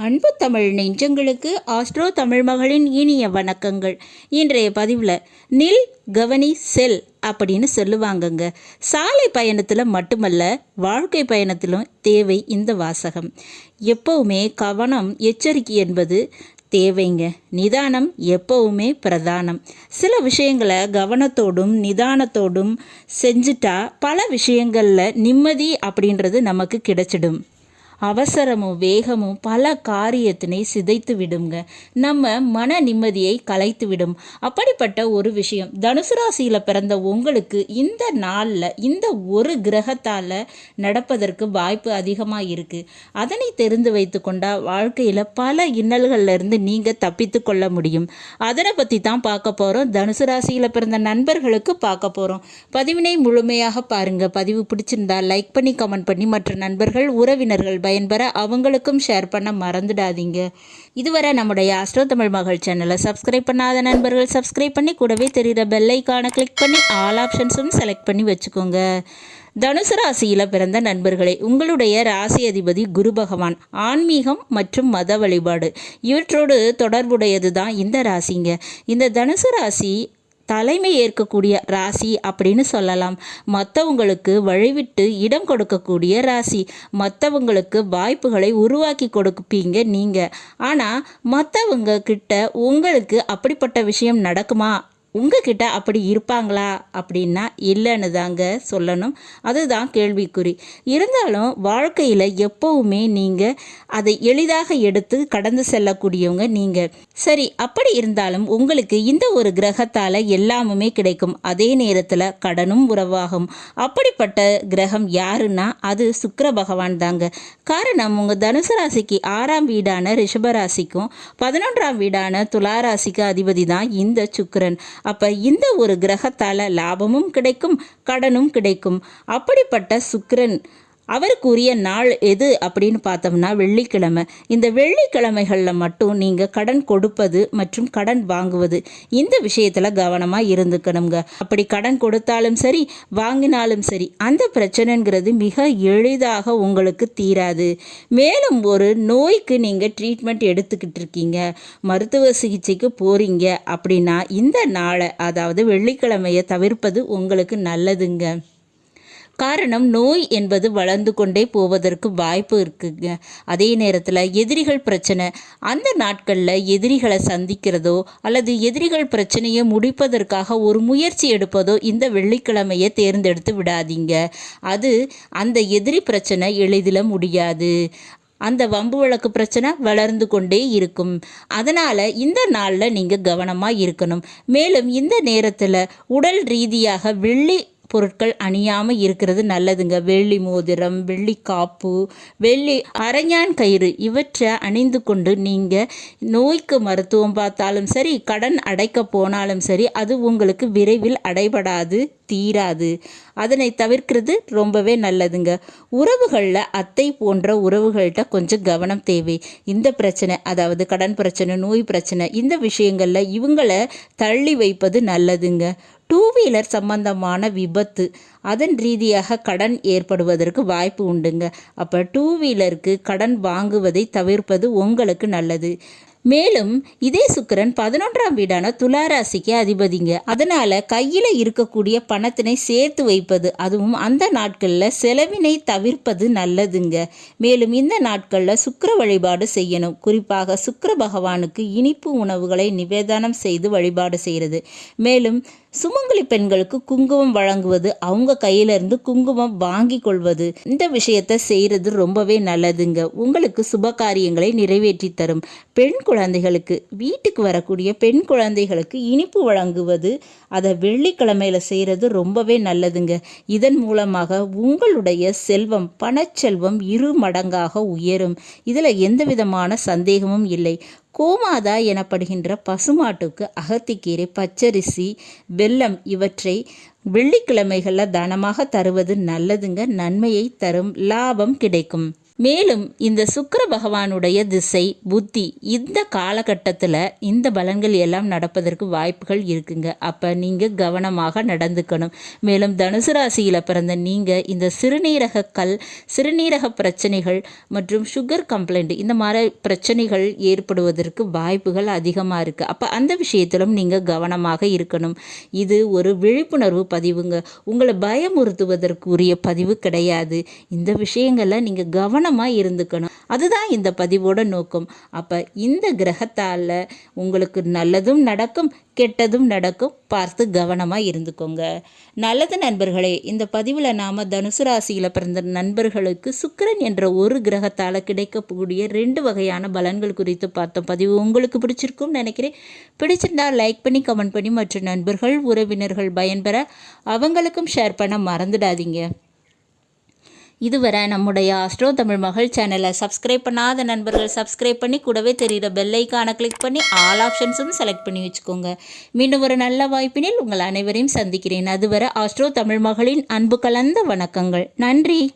அன்பு தமிழ் நெஞ்சங்களுக்கு ஆஸ்ட்ரோ தமிழ் மகளின் இனிய வணக்கங்கள். இன்றைய பதிவில் நில் கவனி செல் அப்படின்னு சொல்லுவாங்கங்க. சாலை பயணத்தில் மட்டுமல்ல வாழ்க்கை பயணத்திலும் தேவை இந்த வாசகம். எப்பவுமே கவனம் எச்சரிக்கை என்பது தேவைங்க. நிதானம் எப்பவுமே பிரதானம். சில விஷயங்களை கவனத்தோடும் நிதானத்தோடும் செஞ்சுட்டா பல விஷயங்களில் நிம்மதி அப்படின்றது நமக்கு கிடைச்சிடும். அவசரமும் வேகமும் பல காரியத்தினை சிதைத்து விடுங்க. நம்ம மன நிம்மதியை கலைத்து விடும். அப்படிப்பட்ட ஒரு விஷயம். தனுசு ராசியில் பிறந்த உங்களுக்கு இந்த நாளில் இந்த ஒரு கிரகத்தால் நடப்பதற்கு வாய்ப்பு அதிகமாக இருக்குது அதனை தெரிந்து வைத்து கொண்டால் வாழ்க்கையில் பல இன்னல்கள்லேருந்து நீங்கள் தப்பித்து கொள்ள முடியும். அதனை பற்றி தான் பார்க்க போகிறோம் தனுசு ராசியில் பிறந்த நண்பர்களுக்கு பார்க்க போகிறோம் பதிவினை முழுமையாக பாருங்கள் பதிவு பிடிச்சிருந்தா லைக் பண்ணி கமெண்ட் பண்ணி மற்ற நண்பர்கள் உறவினர்கள் பயன்பெற அவங்களுக்கும் ஷேர் பண்ண மறந்துடாதீங்க. இதுவரை நம்முடைய அஸ்ட்ரோ தமிழ் மகள் சேனலை சப்ஸ்கிரைப் பண்ணாத நண்பர்கள் சப்ஸ்கிரைப் பண்ணி கூடவே தெரிகிற பெல்லைக்கான கிளிக் பண்ணி ஆல் ஆப்ஷன்ஸும் செலக்ட் பண்ணி வச்சுக்கோங்க. தனுசு ராசியில் பிறந்த நண்பர்களே உங்களுடைய ராசி அதிபதி குரு பகவான். ஆன்மீகம் மற்றும் மத வழிபாடு. இவற்றோடு தொடர்புடையது தான் இந்த ராசிங்க. இந்த தனுசு ராசி தலைமை ஏற்கக்கூடிய ராசி அப்படின்னு சொல்லலாம். மற்றவங்களுக்கு வழிவிட்டு இடம் கொடுக்கக்கூடிய ராசி. மற்றவங்களுக்கு வாய்ப்புகளை உருவாக்கி கொடுப்பீங்க நீங்கள் ஆனால் மற்றவங்க கிட்ட உங்களுக்கு அப்படிப்பட்ட விஷயம் நடக்குமா? உங்ககிட்ட அப்படி இருப்பாங்களா அப்படின்னா இல்லைன்னு தாங்க சொல்லணும். அதுதான் கேள்விக்குறி. இருந்தாலும் வாழ்க்கையில் எப்போவுமே நீங்கள் அதை எளிதாக எடுத்து கடந்து செல்லக்கூடியவங்க நீங்கள் சரி அப்படி இருந்தாலும் உங்களுக்கு இந்த ஒரு கிரகத்தால் எல்லாமுமே கிடைக்கும். அதே நேரத்தில் கடனும் உறவாகும். அப்படிப்பட்ட கிரகம் யாருன்னா அது சுக்கர பகவான் தாங்க. காரணம் உங்கள் தனுசு ராசிக்கு ஆறாம் வீடான ரிஷபராசிக்கும் பதினொன்றாம் வீடான துளாராசிக்கு அதிபதி தான் இந்த சுக்கரன். அப்போ இந்த ஒரு கிரகத்தால் லாபமும் கிடைக்கும் கடனும் கிடைக்கும். அப்படிப்பட்ட சுக்கிரன் அவருக்குரிய நாள் எது அப்படின்னு பார்த்தோம்னா வெள்ளிக்கிழமை. இந்த வெள்ளிக்கிழமைகளில் மட்டும் நீங்கள் கடன் கொடுப்பது மற்றும் கடன் வாங்குவது இந்த விஷயத்தில் கவனமாக இருந்துக்கணுங்க. அப்படி கடன் கொடுத்தாலும் சரி வாங்கினாலும் சரி அந்த பிரச்சனைங்கிறது மிக எளிதாக உங்களுக்கு தீராது. மேலும் ஒரு நோய்க்கு நீங்கள் ட்ரீட்மெண்ட் எடுத்துக்கிட்டு இருக்கீங்க. மருத்துவ சிகிச்சைக்கு போகிறீங்க அப்படின்னா இந்த நாளை அதாவது வெள்ளிக்கிழமையை தவிர்ப்பது உங்களுக்கு நல்லதுங்க. காரணம் நோய் என்பது வளர்ந்து கொண்டே போவதற்கு வாய்ப்பு இருக்குங்க. அதே நேரத்தில் எதிரிகள் பிரச்சனை அந்த நாட்களில் எதிரிகளை சந்திக்கிறதோ அல்லது எதிரிகள் பிரச்சனையை முடிப்பதற்காக ஒரு முயற்சி எடுப்பதோ இந்த வெள்ளிக்கிழமையை தேர்ந்தெடுத்து விடாதீங்க. அது அந்த எதிரி பிரச்சனை எளிதில் முடியாது. அந்த வம்பு வழக்கு பிரச்சனை வளர்ந்து கொண்டே இருக்கும். அதனால் இந்த நாளில் நீங்கள் கவனமாக இருக்கணும். மேலும் இந்த நேரத்தில் உடல் ரீதியாக வெள்ளி பொருட்கள் அணியாமல் இருக்கிறது நல்லதுங்க. வெள்ளி மோதிரம் வெள்ளி காப்பு வெள்ளி அரஞான் கயிறு இவற்றை அணிந்து கொண்டு நீங்கள் நோய்க்கு மருத்துவம் பார்த்தாலும் சரி கடன் அடைக்க போனாலும் சரி அது உங்களுக்கு விரைவில் அடைபடாது தீராது. அதனை தவிர்க்கிறது ரொம்பவே நல்லதுங்க. உறவுகளில் அத்தை போன்ற உறவுகள்கிட்ட கொஞ்சம் கவனம் தேவை. இந்த பிரச்சனை அதாவது கடன் பிரச்சனை நோய் பிரச்சனை இந்த விஷயங்களில் இவங்களை தள்ளி வைப்பது நல்லதுங்க. டூ வீலர் சம்பந்தமான விபத்து. அதன் ரீதியாக கடன் ஏற்படுவதற்கு வாய்ப்பு உண்டுங்க. அப்போ டூ வீலருக்கு கடன் வாங்குவதை தவிர்ப்பது உங்களுக்கு நல்லது. மேலும் இதே சுக்கரன் பதினொன்றாம் வீடான துளாராசிக்கு அதிபதிங்க. அதனால கையில் இருக்கக்கூடிய பணத்தினை சேர்த்து வைப்பது அதுவும் அந்த நாட்களில் செலவினை தவிர்ப்பது நல்லதுங்க. மேலும் இந்த நாட்களில் சுக்கர வழிபாடு செய்யணும். குறிப்பாக சுக்கர பகவானுக்கு இனிப்பு உணவுகளை நிவேதனம் செய்து வழிபாடு செய்கிறது மேலும் சுமங்கலி பெண்களுக்கு குங்குமம் வழங்குவது அவங்க கையிலிருந்து குங்குமம் வாங்கி கொள்வது இந்த விஷயத்த செய்கிறது ரொம்பவே நல்லதுங்க. உங்களுக்கு சுப காரியங்களை நிறைவேற்றி தரும். பெண் குழந்தைகளுக்கு வீட்டுக்கு வரக்கூடிய பெண் குழந்தைகளுக்கு இனிப்பு வழங்குவது அதை வெள்ளிக்கிழமையில் செய்கிறது ரொம்பவே நல்லதுங்க. இதன் மூலமாக உங்களுடைய செல்வம் பணச்செல்வம் இரு மடங்காக உயரும். இதில் எந்த விதமான சந்தேகமும் இல்லை. கோமாதா எனப்படுகின்ற பசுமாட்டுக்கு அகத்திக்கீரை பச்சரிசி வெல்லம் இவற்றை வெள்ளிக்கிழமைகளில் தானமாக தருவது நல்லதுங்க. நன்மையை தரும் லாபம் கிடைக்கும். மேலும் இந்த சுக்கர பகவானுடைய திசை புத்தி இந்த காலகட்டத்தில் இந்த பலன்கள் எல்லாம் நடப்பதற்கு வாய்ப்புகள் இருக்குங்க. அப்போ நீங்கள் கவனமாக நடந்துக்கணும். மேலும் தனுசு ராசியில் பிறந்த நீங்கள் இந்த சிறுநீரக கல் சிறுநீரக பிரச்சனைகள் மற்றும் சுகர் கம்ப்ளைண்ட் இந்த மாதிரி பிரச்சனைகள் ஏற்படுவதற்கு வாய்ப்புகள் அதிகமாக இருக்குது அப்போ அந்த விஷயத்திலும் நீங்கள் கவனமாக இருக்கணும். இது ஒரு விழிப்புணர்வு பதிவுங்க. உங்களை பயமுறுத்துவதற்குரிய பதிவு கிடையாது. இந்த விஷயங்களில் நீங்கள் கவனம் கவனமாக இருந்துக்கணும். அதுதான் இந்த பதிவோட நோக்கம். அப்போ இந்த கிரகத்தால் உங்களுக்கு நல்லதும் நடக்கும் கெட்டதும் நடக்கும் பார்த்து கவனமாக இருந்துக்கோங்க. நல்லது நண்பர்களே இந்த பதிவில் நாம் தனுசு ராசியில் பிறந்த நண்பர்களுக்கு சுக்கிரன் என்ற ஒரு கிரகத்தால் கிடைக்கக்கூடிய ரெண்டு வகையான பலன்கள் குறித்து பார்த்தோம். பதிவு உங்களுக்கு பிடிச்சிருக்கும்னு நினைக்கிறேன். பிடிச்சிருந்தா லைக் பண்ணி கமெண்ட் பண்ணி மற்ற நண்பர்கள் உறவினர்கள் பயன்பெற அவங்களுக்கும் ஷேர் பண்ண மறந்துடாதீங்க. இதுவரை நம்முடைய ஆஸ்ட்ரோ தமிழ் மகள் சேனலை சப்ஸ்கிரைப் பண்ணாத நண்பர்கள் சப்ஸ்கிரைப் பண்ணி கூடவே தெரிகிற பெல்லைக்கான கிளிக் பண்ணி ஆல் ஆப்ஷன்ஸும் செலக்ட் பண்ணி வச்சுக்கோங்க. மீண்டும் ஒரு நல்ல வாய்ப்பினில் உங்கள் அனைவரையும் சந்திக்கிறேன். அதுவரை ஆஸ்ட்ரோ தமிழ் மகளின் அன்பு கலந்த வணக்கங்கள். நன்றி.